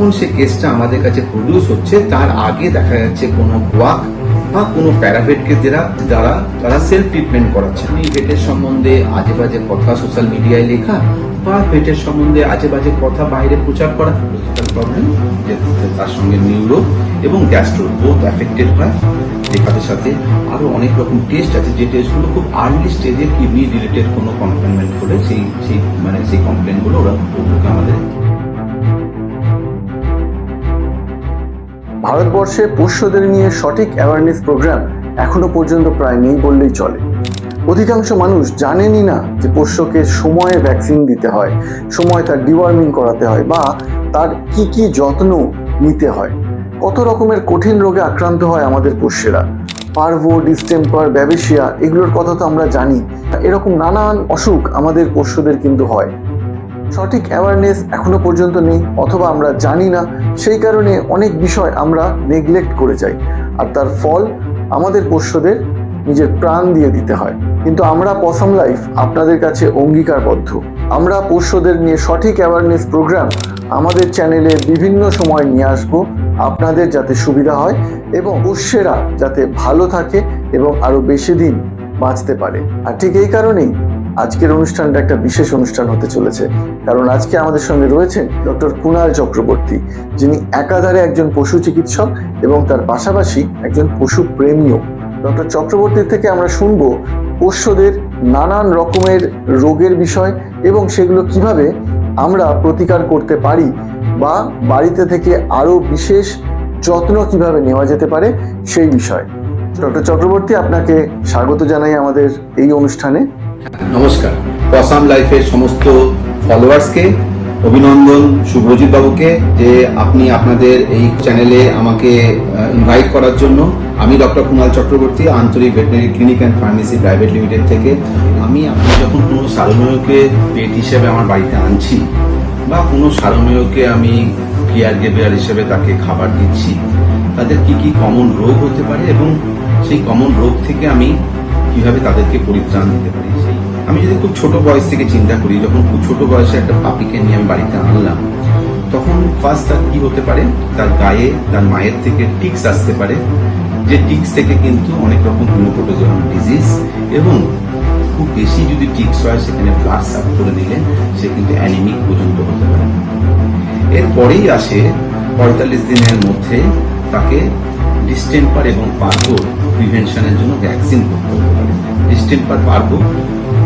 যখন সে কেসটা আমাদের কাছে প্রডিউস হচ্ছে, তার আগে দেখা যাচ্ছে কোনো কোয়াক বা কোনো প্যারাভেটকে যারা যারা, তারা সেলফ ট্রিটমেন্ট করাচ্ছে। এই ভেটের সম্বন্ধে আজে বাজে কথা সোশ্যাল মিডিয়ায় লেখা বা ভেটের সম্বন্ধে আজে বাজে কথা, বাইরে প্রচার করা প্রবলেম তার সঙ্গে নিউরো এবং গ্যাস্ট্রো বোথ অ্যাফেক্টেড হয়। লেখাদের সাথে আরও অনেক রকম টেস্ট আছে, যে টেস্টগুলো খুব আর্লি স্টেজে কিডনি রিলেটেড কোনো কমপ্লেনমেন্ট হলে সেই সেই মানে সেই কমপ্লেনগুলো ওরা আমাদের। ভারতবর্ষে পোষ্যদের নিয়ে সঠিক অ্যাওয়ারনেস প্রোগ্রাম এখনও পর্যন্ত প্রায় নেই বললেই চলে। অধিকাংশ মানুষ জানেনই না যে পোষ্যকে সময়ে ভ্যাকসিন দিতে হয়, সময় তার ডিওয়ার্মিং করাতে হয় বা তার কি কি যত্ন নিতে হয়। কত রকমের কঠিন রোগে আক্রান্ত হয় আমাদের পোষ্যেরা পার্ভো ডিস্টেম্পার ব্যাবেশিয়া এগুলোর কথা তো আমরা জানি। এরকম নানান অসুখ আমাদের পোষ্যদের কিন্তু হয়। সঠিক অ্যাওয়ারনেস এখনও পর্যন্ত নেই অথবা আমরা জানি না। সেই কারণে অনেক বিষয় আমরা নেগলেক্ট করে যাই। আর তার ফল আমাদের পোষ্যদের নিজের প্রাণ দিয়ে দিতে হয়। কিন্তু আমরা পসাম লাইফ আপনাদের কাছে অঙ্গীকারবদ্ধ। আমরা পোষ্যদের নিয়ে সঠিক অ্যাওয়ারনেস প্রোগ্রাম আমাদের চ্যানেলে বিভিন্ন সময় নিয়ে আসব। আপনাদের যাতে সুবিধা হয় এবং পোষ্যেরা যাতে ভালো থাকে এবং আরও বেশি দিন বাঁচতে পারে। আর ঠিক এই কারণেই আজকের অনুষ্ঠানটা একটা বিশেষ অনুষ্ঠান হতে চলেছে। কারণ আজকে আমাদের সঙ্গে রয়েছেন ডক্টর কুণাল চক্রবর্তী, যিনি একাধারে একজন পশু চিকিৎসক এবং তার পাশাপাশি একজন পশু প্রেমীও। ডক্টর চক্রবর্তীর থেকে আমরা শুনব পোষ্যদের নানান রকমের রোগের বিষয় এবং সেগুলো কীভাবে আমরা প্রতিকার করতে পারি বা বাড়িতে থেকে আরও বিশেষ যত্ন কীভাবে নেওয়া যেতে পারে সেই বিষয়। ডক্টর চক্রবর্তী, আপনাকে স্বাগত জানাই আমাদের এই অনুষ্ঠানে। নমস্কার। পসাম লাইফের সমস্ত ফলোয়ার্সকে অভিনন্দন শুভজিৎ বাবুকে যে আপনি আপনাদের এই চ্যানেলে আমাকে ইনভাইট করার জন্য। আমি doctor Kumal Chakraborty, Antarik veterinary clinic and pharmacy private limited থেকে। আমি আপনি যখন কোনো সারমেয়কে পেট হিসেবে আমার বাড়িতে আনছি বা কোনো সারমেয়কে আমি কেয়ার গেভিয়ার হিসেবে তাকে খাবার দিচ্ছি, তাদের কি কি কমন রোগ হতে পারে এবং সেই কমন রোগ থেকে আমি কীভাবে তাদেরকে পরিত্রাণ দিতে পারি? আমি যদি খুব ছোট বয়স থেকে চিন্তা করি, যখন খুব ছোট বয়সে একটা পাপিকে নিয়ে আমি বাড়িতে আনলাম, তখন ফার্স্ট তার কি হতে পারে? তার গায়ে, তার মায়ের থেকে টিক্স আসতে পারে। যে টিক্স থেকে কিন্তু অনেক রকম হিমোপ্রোটোজোয়াম ডিজিজ এবং খুব বেশি যদি টিক্স হয়, সেখানে ব্লাড সাপ করে দিলে সে কিন্তু অ্যানিমিক পর্যন্ত হতে পারে। এরপরেই আসে পঁয়তাল্লিশ দিনের মধ্যে তাকে ডিস্টেম্পার এবং পার্বো প্রিভেনশনের জন্য ভ্যাকসিন করতে হতে পারে ডিস্টেম্পার পার্বো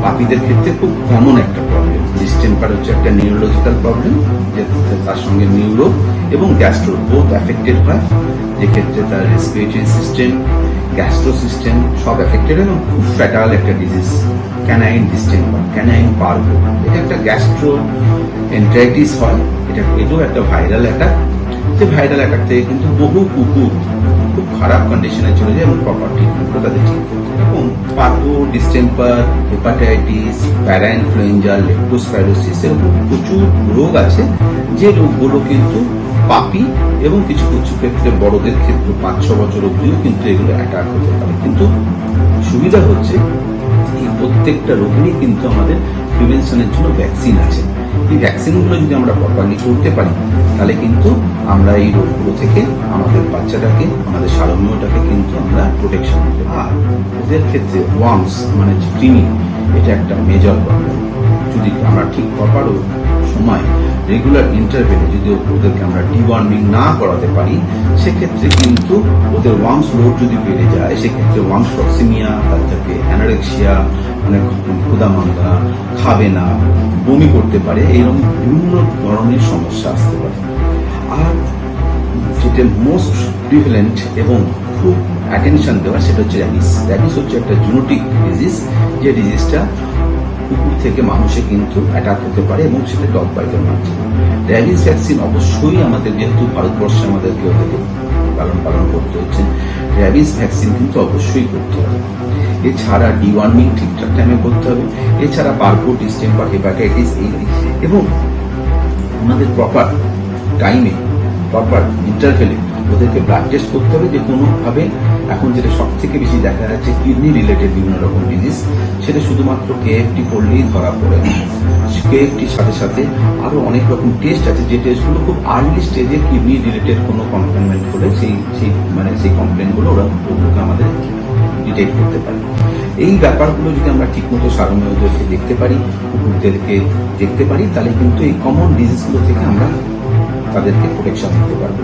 পাপিদের ক্ষেত্রে খুব কমন একটা প্রবলেম ডিস্টেম্পার হচ্ছে একটা নিউরোলজিক্যাল প্রবলেম যে তার সঙ্গে নিউরো এবং গ্যাস্ট্রো বোথ অ্যাফেক্টেড হয়। যেক্ষেত্রে তার রেসপিরেটরি সিস্টেম গ্যাস্ট্রো সিস্টেম সব অ্যাফেক্টেড এবং খুব ফ্যাটাল একটা disease canine distemper canine parvo এটা একটা গ্যাস্ট্রো এন্ট্রাইটিস হয়। এটা এটাও একটা ভাইরাল অ্যাটাক যে ভাইরাল অ্যাটাক থেকে কিন্তু বহু কুকুর খুব খারাপ কন্ডিশনে চলে যায় এবং প্রপার ট্রিটমেন্টও তাদের ঠিক হয়। এরকম distemper hepatitis para influenza leptospirosis এরকম প্রচুর রোগ আছে যে রোগগুলো কিন্তু পাপি এবং কিছু কিছু ক্ষেত্রে বড়দের ক্ষেত্রে পাঁচ, ছ বছর অবধিও কিন্তু এগুলো অ্যাটাক হতে পারে কিন্তু সুবিধা হচ্ছে, এই প্রত্যেকটা রোগেরই কিন্তু আমাদের প্রিভেনশনের জন্য ভ্যাকসিন আছে এই ভ্যাকসিনগুলো যদি আমরা প্রপারলি করতে পারি, তাহলে কিন্তু আমরা এই রোগগুলো থেকে আমাদের বাচ্চাটাকে, আমাদের সারমীয়টাকে কিন্তু আমরা প্রোটেকশন দিতে পারি। ওদের ক্ষেত্রে ওয়ার্মস মানে কৃমি এটা একটা মেজর প্রবলেম যদি আমরা ঠিক প্রপার সময় রেগুলার ইন্টারভেলে যদি ওদেরকে আমরা ডিওয়ার্মিং না করাতে পারি, সেক্ষেত্রে কিন্তু ওদের ওয়ার্মস লোড যদি বেড়ে যায়, সেক্ষেত্রে ওয়ার্মস টক্সিমিয়া তার থেকে অ্যানারেক্সিয়া মানে ক্ষুদামান্দা খাবে না, বমি করতে পারে এরকম বিভিন্ন ধরনের সমস্যা আসতে পারে। আর যেটা মোস্ট প্রিভেলেন্ট এবং খুব অ্যাটেনশন দেওয়া সেটা হচ্ছে র্যাবিস র্যাবিস হচ্ছে একটা জুনোটিক ডিজিজ যে ডিজিজটা কুকুর থেকে মানুষে কিন্তু অ্যাটাক হতে পারে এবং সেটা ডগ বাইটের মাধ্যমে। র্যাবিস ভ্যাকসিন অবশ্যই আমাদের, যেহেতু ভারতবর্ষে আমাদেরকে ওদেরকে পালন পালন করতে হচ্ছে র্যাবিস ভ্যাকসিন কিন্তু অবশ্যই করতে হবে। এছাড়া ডিওয়ার্মিং ঠিকঠাক টাইমে করতে হবে। এছাড়া পার্কো ডিস্টেম্পার হেপাটাইটিস এই এবং আমাদের প্রপার টাইমে প্রপার ইন্টারভেলে ওদেরকে ব্লাড টেস্ট করতে হবে। যে কোনোভাবে এখন যেটা সব থেকে বেশি দেখা যাচ্ছে কিডনি রিলেটেড বিভিন্ন রকম ডিজিজ সেটা শুধুমাত্র কেএফটি করলেই ধরা পড়ে কেএফটির সাথে সাথে আরও অনেক রকম টেস্ট আছে, যে টেস্টগুলো খুব আর্লি স্টেজে কিডনি রিলেটেড কোনো কমপ্লেনমেন্ট হলে সেই সেই মানে সেই কমপ্লেনগুলো ওরা আমাদের ডিটেক্ট করতে পারি। এই ব্যাপারগুলো যদি আমরা ঠিকমতো সারমেয়দেরকে দেখতে পারি কুকুরদেরকে দেখতে পারি, তাহলে কিন্তু এই কমন ডিজিজগুলো থেকে আমরা তাদেরকে প্রোটেকশন দিতে পারব।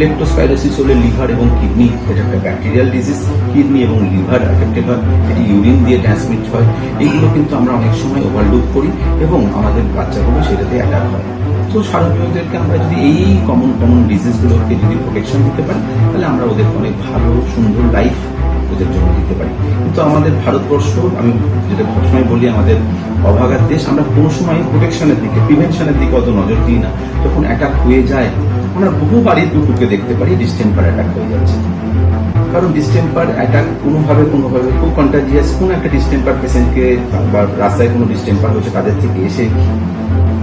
লেপ্টোস্পাইরোসিস হলে লিভার এবং কিডনি এটা একটা ব্যাকটেরিয়াল ডিজিজ কিডনি এবং লিভার অ্যাফেক্টেড হয়, এটি ইউরিন দিয়ে ট্রান্সমিট হয়। এইগুলো কিন্তু আমরা অনেক সময় ওভারলুক করি এবং আমাদের বাচ্চাগুলো সেটাতে অ্যাটাক হয়। তো সাধারণদেরকে আমরা যদি এই কমন কমন ডিজিজগুলোকে যদি প্রোটেকশন দিতে পারি, তাহলে আমরা ওদের অনেক ভালো, সুন্দর লাইফ ওদের জন্য দিতে পারি। কিন্তু আমাদের ভারতবর্ষ, আমি যেটা সবসময় বলি, আমাদের অভাগার দেশ, আমরা কোনো সময় প্রোটেকশনের দিকে প্রিভেনশনের দিকে অত নজর দিই না। যখন অ্যাটাক হয়ে যায়, আমরা বহু বাড়ির দেখতে পারি ডিস্টেম্পার অ্যাটাক হয়ে যাচ্ছে। কারণ ডিস্টেম্পার অ্যাটাক কোনোভাবে কোনোভাবে খুব কন্টাজিয়াস কোনো একটা ডিস্টেম্পার পেশেন্টকে বা রাস্তায় কোনো ডিস্টেম্পার হচ্ছে তাদের থেকে এসে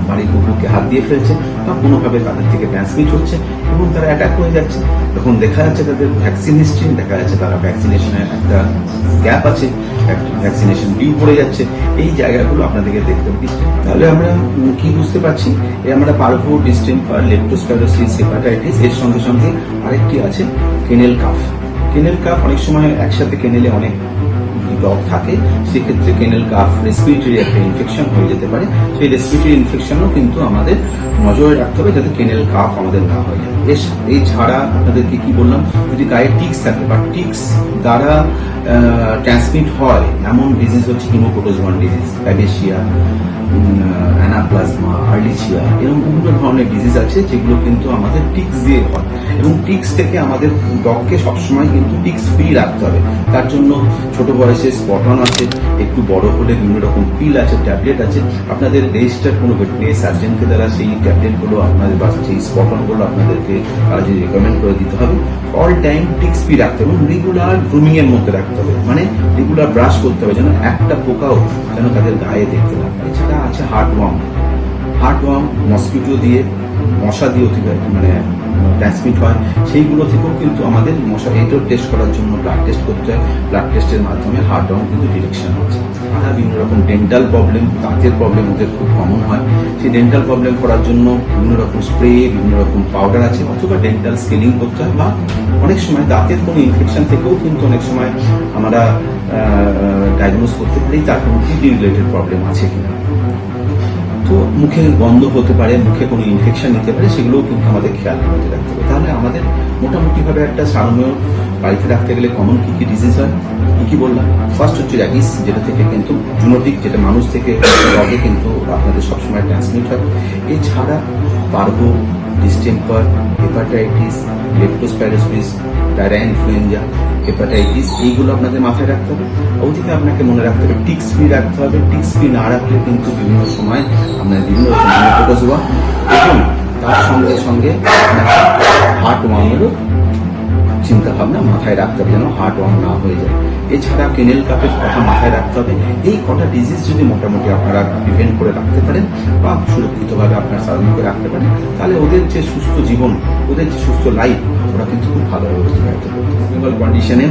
বাড়ির কুকুরকে হাত দিয়ে ফেলছে, বা কোনোভাবে তাদের থেকে ট্রান্সমিট হচ্ছে, এবং তারা অ্যাটাক হয়ে যাচ্ছে। তখন দেখা যাচ্ছে তাদের ভ্যাকসিন হিস্ট্রি দেখা যাচ্ছে তারা ভ্যাকসিনেশনের একটা গ্যাপ আছে ভ্যাকসিনেশন ডিউ পড়ে যাচ্ছে, এই জায়গাগুলো আপনাদেরকে দেখতে হবে। তাহলে আমরা কি বুঝতে পারছি? এই আমরা পারভো ডিস্টেম্পার লেপ্টোস্প্যারোসিস হেপাটাইটিস এর সঙ্গে সঙ্গে আরেকটি আছে কেনেল কাফ। কেনেল কাফ অনেক সময় একসাথে কেনেলে অনেক ডগ থাকে, সেক্ষেত্রে কেনেল কাফ রেসপিরেটরি একটা ইনফেকশন হয়ে যেতে পারে। সেই রেসপিরেটরি ইনফেকশনও কিন্তু আমাদের নজরে রাখতে হবে যাতে কেনেল কাফ আমাদের না হয় যায়। এর সা- এই ছাড়া আপনাদেরকে কি বললাম? যদি গায়ে টিক্স থাকে বা টিক্স দ্বারা ট্রান্সমিট হয় এমন ডিজিজ হচ্ছে হিমোপ্রোটোজোয়ান ডিজিজ প্যাবেশিয়া অ্যানাপ্লাজমা আর্লিচিয়া এরকম বিভিন্ন ধরনের ডিজিজ আছে যেগুলো কিন্তু আমাদের টিক্স দিয়ে হয়। এবং টিক্স থেকে আমাদের ডগকে সবসময় কিন্তু টিক্স ফ্রি রাখতে হবে। তার জন্য ছোট বয়সে স্পটন আছে, একটু বড় হলে বিভিন্ন রকম পিল আছে ট্যাবলেট আছে। আপনাদের রেজিস্টার কোনো ভেটেরিনারি সার্জনকে দ্বারা সেই ট্যাবলেটগুলো আপনাদের বা সেই স্পটনগুলো আপনাদেরকে তারা যদি রেকমেন্ড করে দিতে হবে অল টাইম টিক্স ফ্রি রাখতে হবে রেগুলার গ্রুমিং এর মধ্যে রাখতে হবে। মানে রেগুলার ব্রাশ করতে হবে, যেন একটা পোকাও যেন তাদের গায়ে দেখতে না এছাড়া আছে heart worm heart worm mosquito দিয়ে, মশা দিয়ে অতিবাহিত মানে ট্রান্সমিট হয়। সেইগুলো থেকেও কিন্তু আমাদের মশা এইটাও টেস্ট করার জন্য ব্লাড টেস্ট করতে হয়। ব্লাড টেস্টের মাধ্যমে হার্ট ওয়ার্ম কিন্তু ডিরেকশন হচ্ছে। আর বিভিন্ন রকম ডেন্টাল প্রবলেম দাঁতের প্রবলেম ওদের খুব কমন হয়। সেই ডেন্টাল প্রবলেম করার জন্য বিভিন্ন রকম স্প্রে বিভিন্ন রকম পাউডার আছে অথবা ডেন্টাল স্কেলিং করতে হয় বা অনেক সময় দাঁতের কোনো ইনফেকশন থেকেও কিন্তু অনেক সময় আমরা ডায়াগনোজ করতে পারি, তার কোনো কিডনি রিলেটেড প্রবলেম আছে কিনা। তো মুখে গন্ধ হতে পারে, মুখে কোনো ইনফেকশন নিতে পারে, সেগুলোও কিন্তু আমাদের খেয়াল রাখতে হবে। তাহলে আমাদের মোটামুটিভাবে একটা সারমেয় বাড়িতে রাখতে গেলে কমন কি কি ডিজিজ হয়? কি কি বললাম? ফার্স্ট হচ্ছে র্যাবিস যেটা থেকে কিন্তু জুনোটিক যেটা মানুষ থেকে রগে কিন্তু আপনাদের সবসময় ট্রান্সমিট হয়। এছাড়া parvo distemper hepatitis leptospirosis diarrhoea influenza hepatitis এইগুলো আপনাদের মাথায় রাখতে হবে। ওদিকে আপনাকে মনে রাখতে হবে টিক্স ফ্রি রাখতে হবে। টিক্স ফ্রি না রাখলে কিন্তু বিভিন্ন সময় আপনার বিভিন্ন রকম এবং তার সঙ্গে সঙ্গে হার্ট ওয়ার্মেরও চিন্তা ভাবনা মাথায় রাখতে হবে যেন হার্ট ওয়ার্ম না হয়ে যায়। এছাড়া কেনেল কাপের কথা মাথায় রাখতে হবে। এই কটা ডিজিজ যদি মোটামুটি আপনারা প্রিভেন্ট করে রাখতে পারেন বা সুরক্ষিতভাবে আপনার সাধন করে রাখতে পারেন, তাহলে ওদের যে সুস্থ জীবন, ওদের যে সুস্থ লাইফ ওরা কিন্তু খুব ভালোভাবে অতিবাহিত করতে কন্ডিশনে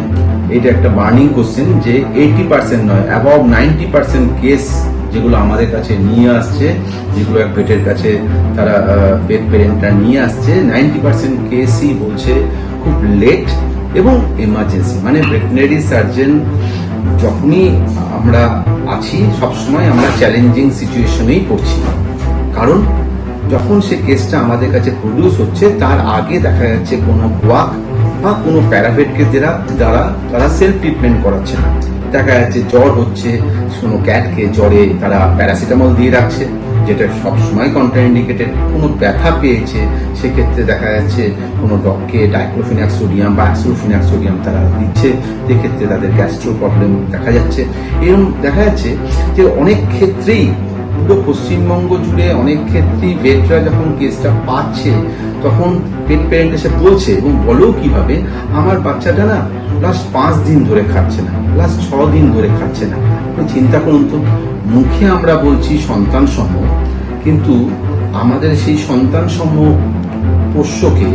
এটা একটা বার্নিং কোশ্চেন যে এইটি পার্সেন্ট নয় অ্যাবাভ নাইনটি পার্সেন্ট কেস যেগুলো আমাদের কাছে নিয়ে আসছে, যেগুলো এক পেটের কাছে তারা পেট পেরেন্টরা নিয়ে আসছে নাইনটি পার্সেন্ট কেসই বলছে খুব লেট এবং এমার্জেন্সি মানে ভেটেনারি সার্জন যখনই আমরা আছি, সবসময় আমরা চ্যালেঞ্জিং সিচুয়েশনেই পড়ছি। কারণ যখন সে কেসটা আমাদের কাছে প্রডিউস হচ্ছে, তার আগে দেখা যাচ্ছে কোনো কোয়াক বা কোনো প্যারাভেটকে দ্বারা দ্বারা তারা সেলফ ট্রিটমেন্ট করাচ্ছে না। দেখা যাচ্ছে জ্বর হচ্ছে, কোনো ক্যাটকে জ্বরে তারা প্যারাসিটামল দিয়ে রাখছে, যেটা সবসময় কন্ট্রাইন্ডিকেটেড কোনো ব্যথা পেয়েছে সেক্ষেত্রে দেখা যাচ্ছে কোনো ডগকে ডাইক্লোফিনাক সোডিয়াম বা অ্যাক্সোফিনাক সোডিয়াম তারা দিচ্ছে, সেক্ষেত্রে তাদের গ্যাস্ট্রো প্রবলেম দেখা যাচ্ছে। এরকম দেখা যাচ্ছে যে অনেক ক্ষেত্রেই পুরো পশ্চিমবঙ্গ জুড়ে অনেক ক্ষেত্রেই ভেটরা যখন কেসটা পাচ্ছে, তখন পেট প্যারেন্ট এসে বলছে, এবং বলেও কীভাবে, আমার বাচ্চাটা না লাস্ট পাঁচ দিন ধরে খাচ্ছে না লাস্ট ছ দিন ধরে খাচ্ছে না। আপনি চিন্তা করুন তো, মুখে আমরা বলছি সন্তান সম কিন্তু আমাদের সেই সন্তান সম পোষ্যকে,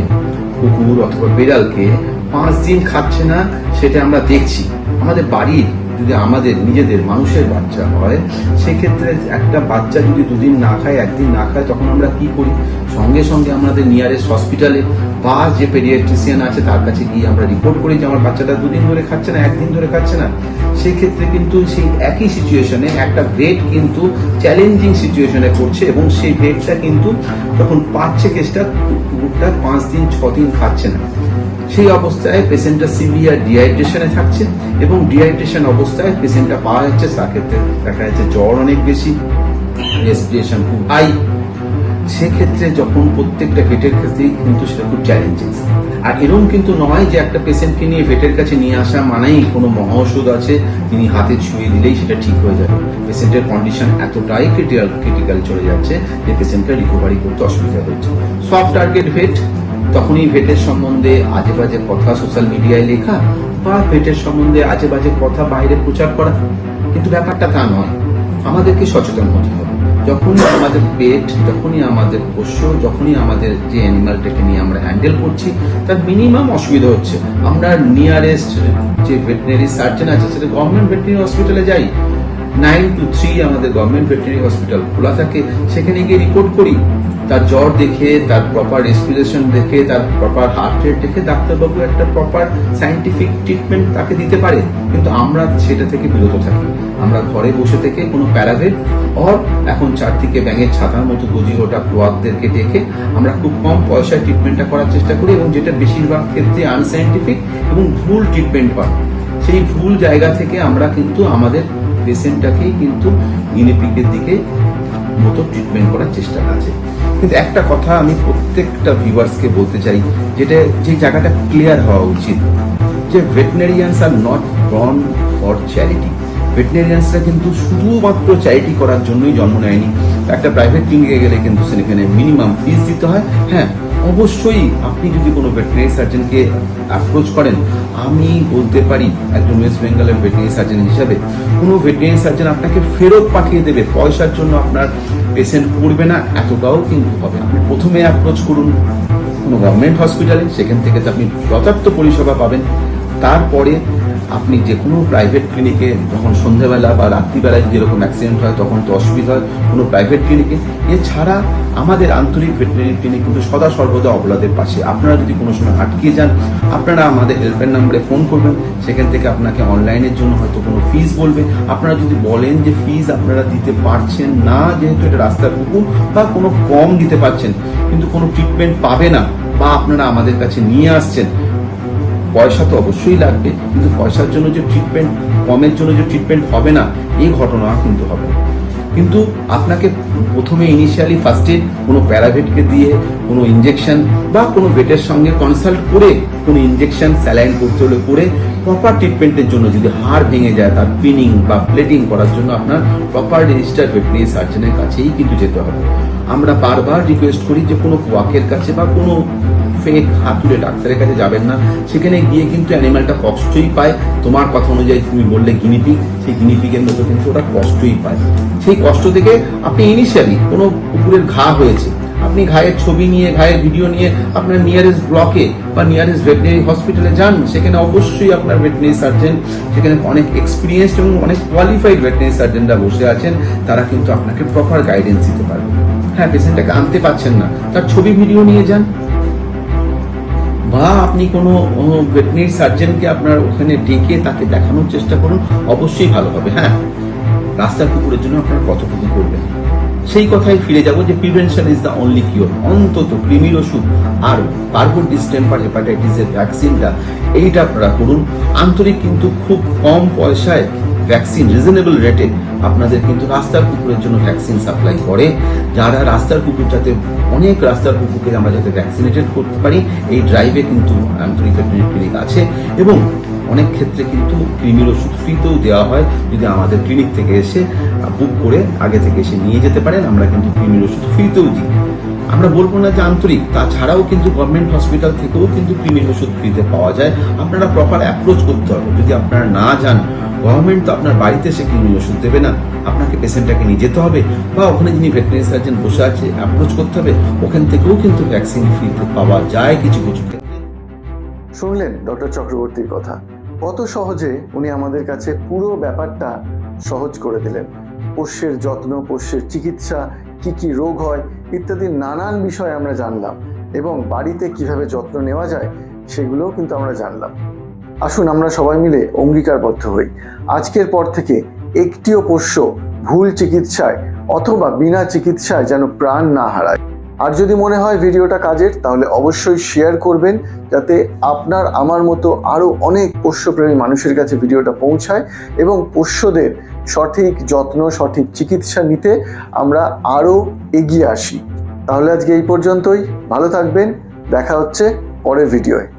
কুকুর অথবা বিড়ালকে পাঁচ দিন খাচ্ছে না, সেটা আমরা দেখছি। আমাদের বাড়ির যদি আমাদের নিজেদের মানুষের বাচ্চা হয়, সেক্ষেত্রে একটা বাচ্চা যদি দুদিন না খায়, একদিন না খায়, তখন আমরা কি করি? সঙ্গে সঙ্গে আমাদের নিয়ারেস্ট হসপিটালে বা যে পেডিয়াট্রিশিয়ান আছে, তার কাছে গিয়ে আমরা রিপোর্ট করি যে আমার বাচ্চাটা দুদিন ধরে খাচ্ছে না, একদিন ধরে খাচ্ছে না। সেই ক্ষেত্রে কিন্তু সেই একই সিচুয়েশনে একটা ভেট কিন্তু চ্যালেঞ্জিং সিচুয়েশনে পড়ছে এবং সেই ভেটটা কিন্তু যখন পাচ্ছে কেসটা কুকুরটা পাঁচ দিন, ছ দিন খাচ্ছে না। সেই অবস্থায় পেশেন্টটা সিভিয়ার ডিহাইড্রেশনে থাকছে এবং ডিহাইড্রেশন অবস্থায় পেশেন্টটা পাওয়া যাচ্ছে ক্ষেত্রে দেখা যাচ্ছে জ্বর অনেক বেশি রেসপিরেশন খুব হাই সেক্ষেত্রে যখন প্রত্যেকটা ভেটের ক্ষেত্রেই কিন্তু সেটা খুব চ্যালেঞ্জিং আর এরকম কিন্তু নয় যে একটা পেশেন্টকে নিয়ে ভেটের কাছে নিয়ে আসা মানেই কোনো মহা ওষুধ আছে, তিনি হাতে ছুঁয়ে দিলেই সেটা ঠিক হয়ে যাবে। পেশেন্টের কন্ডিশন এতটাই ক্রিটিক্যাল ক্রিটিক্যাল চলে যাচ্ছে যে পেশেন্টকে রিকভারি করতে অসুবিধা হচ্ছে। সফট টার্গেট ভেট তখনই ভেটের সম্বন্ধে আজে বাজে কথা সোশ্যাল মিডিয়ায় লেখা বা ভেটের সম্বন্ধে আজে বাজে কথা বাইরে প্রচার করা। কিন্তু ব্যাপারটা তা নয়। আমাদেরকে সচেতন হতে হবে। যখনই আমাদের পেট, যখনই আমাদের পোষ্য, যখনই আমাদের যে অ্যানিমালটাকে নিয়ে আমরা হ্যান্ডেল করছি, তার মিনিমাম অসুবিধা হচ্ছে। আমরা নিয়ারেস্ট যে ভেটেনারি সার্জন আছে, সেটা গভর্নমেন্ট ভেটেনারি হসপিটালে যাই। নাইন টু থ্রি আমাদের গভর্নমেন্ট ভেটেনারি হসপিটাল খোলা থাকে। সেখানে গিয়ে রিপোর্ট করি। তার জ্বর দেখে, তার প্রপার রেসপিরেশন দেখে, তার প্রপার হার্ট রেট দেখে ডাক্তারবাবু একটা প্রপার সাইন্টিফিক ট্রিটমেন্ট তাকে দিতে পারে। কিন্তু আমরা সেটা থেকে বিরত থাকি। আমরা ঘরে বসে থেকে কোনো প্যারাভেট অর এখন চারদিকে ব্যাঙের ছাতার মতো গজি ওটা প্রোয়াকদেরকে ডেকে আমরা খুব কম পয়সায় ট্রিটমেন্টটা করার চেষ্টা করি এবং যেটা বেশিরভাগ ক্ষেত্রে আনসাইন্টিফিক এবং ভুল ট্রিটমেন্ট হয়। সেই ভুল জায়গা থেকে আমরা কিন্তু আমাদের পেশেন্টটাকেই কিন্তু গিনিপিকের দিকে মতো ট্রিটমেন্ট করার চেষ্টা আছে। কিন্তু একটা কথা আমি প্রত্যেকটা ভিউয়ার্সকে বলতে চাই, যেটা যে জায়গাটা ক্লিয়ার হওয়া উচিত, যে veterinarians are not born for charity ভেটেনারিয়ানসরা কিন্তু শুধুমাত্র চ্যারিটি করার জন্যই জন্ম নেয়নি। একটা প্রাইভেট ক্লিনিকে গেলে কিন্তু সেখানে মিনিমাম ফিস দিতে হয়। হ্যাঁ অবশ্যই আপনি যদি কোনো ভেটেনারি সার্জনকে অ্যাপ্রোচ করেন, আমি বলতে পারি একজন ওয়েস্ট বেঙ্গলের ভেটেনারি সার্জন হিসাবে, কোনো ভেটেনারি সার্জন আপনাকে ফেরত পাঠিয়ে দেবে, পয়সার জন্য আপনার পেশেন্ট পড়বে না, এতটাও কিন্তু হবে আপনি প্রথমে অ্যাপ্রোচ করুন, কোনো গভর্নমেন্ট হসপিটালে সেখান থেকে তো আপনি যথার্থ পরিষেবা পাবেন। তারপরে আপনি যে কোনো প্রাইভেট ক্লিনিকে যখন সন্ধ্যাবেলা বা রাত্রিবেলায় যেরকম অ্যাক্সিডেন্ট হয়, তখন তো অসুবিধা হয় কোনো প্রাইভেট ক্লিনিকে এছাড়া আমাদের আন্তরিক ভেটেরিনারি ক্লিনিক কিন্তু সদা সর্বদা অবলাদের পাশে। আপনারা যদি কোনো সময় আটকে যান, আপনারা আমাদের হেল্পলাইন নাম্বারে ফোন করবেন। সেখান থেকে আপনাকে অনলাইনের জন্য হয়তো কোনো ফিস বলবে। আপনারা যদি বলেন যে ফিস আপনারা দিতে পারছেন না, যেহেতু এটা রাস্তার কুকুর বা কোনো কম দিতে পারছেন, কিন্তু কোনো ট্রিটমেন্ট পাবে না বা আপনারা আমাদের কাছে নিয়ে আসছেন পয়সা তো অবশ্যই লাগবে, কিন্তু পয়সার জন্য যে ট্রিটমেন্ট কমের জন্য যে ট্রিটমেন্ট হবে না, এই ঘটনা কিন্তু হবে। কিন্তু আপনাকে প্রথমে ইনিশিয়ালি ফার্স্ট কোনো প্যারাভেটকে দিয়ে, কোনো ইঞ্জেকশন বা কোনো ভেটের সঙ্গে কনসাল্ট করে, কোনো ইঞ্জেকশন স্যালাইন করতে হলে করে প্রপার ট্রিটমেন্টের জন্য যদি হাড় ভেঙে যায়, তার পিনিং বা প্লেটিং করার জন্য আপনার প্রপার রেজিস্টার ভেটেনারি সার্জনের কাছেই কিন্তু যেতে হবে। আমরা বারবার রিকোয়েস্ট করি যে কোনো ওয়াকের কাছে বা কোনো ফেক হাতুড়ে ডাক্তারের কাছে যাবেন না। সেখানে গিয়ে কিন্তু অ্যানিমালটা কষ্টই পায়। তোমার কথা অনুযায়ী তুমি বললে গিনিপিক সেই গিনিপিকের মতো কিন্তু ওটা কষ্টই পায়। সেই কষ্ট থেকে আপনি ইনিশিয়ালি কোনো কুকুরের ঘা হয়েছে, আপনি ঘায়ের ছবি নিয়ে, ঘায়ের ভিডিও নিয়ে আপনার নিয়ারেস্ট ব্লকে বা নিয়ারেস্ট ভেটেনারি হসপিটালে যান, সেখানে অবশ্যই আপনার ভেটেনারি সার্জন সেখানে অনেক এক্সপিরিয়েন্সড এবং অনেক কোয়ালিফাইড ভেটেনারি সার্জনরা বসে আছেন। তারা কিন্তু আপনাকে প্রপার গাইডেন্স দিতে পারবে। হ্যাঁ পেশেন্টটাকে আনতে পারছেন না, তার ছবি ভিডিও নিয়ে যান। আপনি কোনো ভেটেনারি সার্জনকে আপনার ওখানে ডেকে তাকে দেখানোর চেষ্টা করুন, অবশ্যই ভালো হবে হ্যাঁ? রাস্তার কুকুরের জন্য আপনার কতটুকু করবেন? সেই কথাই ফিরে যাব যে prevention is the only cure অন্তত কৃমির ওষুধ আর পার্বন ডিস্টেম্পার হেপাটাইটিসের ভ্যাকসিনটা এইটা আপনারা করুন। আন্তরিক কিন্তু খুব কম পয়সায় ভ্যাকসিন রিজনেবল রেটে আপনাদের কিন্তু রাস্তার কুকুরের জন্য ভ্যাকসিন সাপ্লাই করে। যারা রাস্তার কুকুর যাতে অনেক রাস্তার কুকুরকে আমরা যাতে ভ্যাকসিনেটেড করতে পারি, এই ড্রাইভে কিন্তু আন্তরিক ক্লিনিক আছে এবং অনেক ক্ষেত্রে কিন্তু কৃমির ওষুধ ফ্রিতেও দেওয়া হয় যদি আমাদের ক্লিনিক থেকে এসে বুক করে আগে থেকে এসে নিয়ে যেতে পারেন, আমরা কিন্তু কৃমির ওষুধ ফ্রিতেও দিই। আমরা বলব না যে আন্তরিক, তাছাড়াও কিন্তু গভর্নমেন্ট হসপিটাল থেকেও কিন্তু কৃমির ওষুধ ফ্রিতে পাওয়া যায়। আপনারা প্রপার অ্যাপ্রোচ করতে হবে। যদি আপনারা না যান গভর্নমেন্ট তো আপনার বাড়িতে এসে কৃমির ওষুধ দেবে না। আপনাকে পেশেন্টটাকে নিয়ে যেতে হবে বা ওখানে যিনি ভেটেরিনারি সার্জন বসে আছে অ্যাপ্রোচ করতে হবে। ওখান থেকেও কিন্তু ভ্যাকসিন ফ্রিতে পাওয়া যায় কিছু কিছু শুনলেন ডক্টর চক্রবর্তীর কথা। কত সহজে উনি আমাদের কাছে পুরো ব্যাপারটা সহজ করে দিলেন। পোষ্যের যত্ন, পোষ্যের চিকিৎসা, কি কি রোগ হয় ইত্যাদি নানান বিষয় আমরা জানলাম এবং বাড়িতে কীভাবে যত্ন নেওয়া যায় সেগুলোও কিন্তু আমরা জানলাম। আসুন আমরা সবাই মিলে অঙ্গীকারবদ্ধ হই। আজকের পর থেকে একটিও পোষ্য ভুল চিকিৎসায় অথবা বিনা চিকিৎসায় যেন প্রাণ না হারায়। আর যদি মনে হয় ভিডিওটা কাজের, তাহলে অবশ্যই শেয়ার করবেন, যাতে আপনার, আমার মতো আরও অনেক পোষ্যপ্রেমী মানুষের কাছে ভিডিওটা পৌঁছায় এবং পোষ্যদের সঠিক যত্ন, সঠিক চিকিৎসা নিতে আমরা আরও এগিয়ে আসি। তাহলে আজকে এই পর্যন্তই। ভালো থাকবেন। দেখা হচ্ছে পরের ভিডিওয়।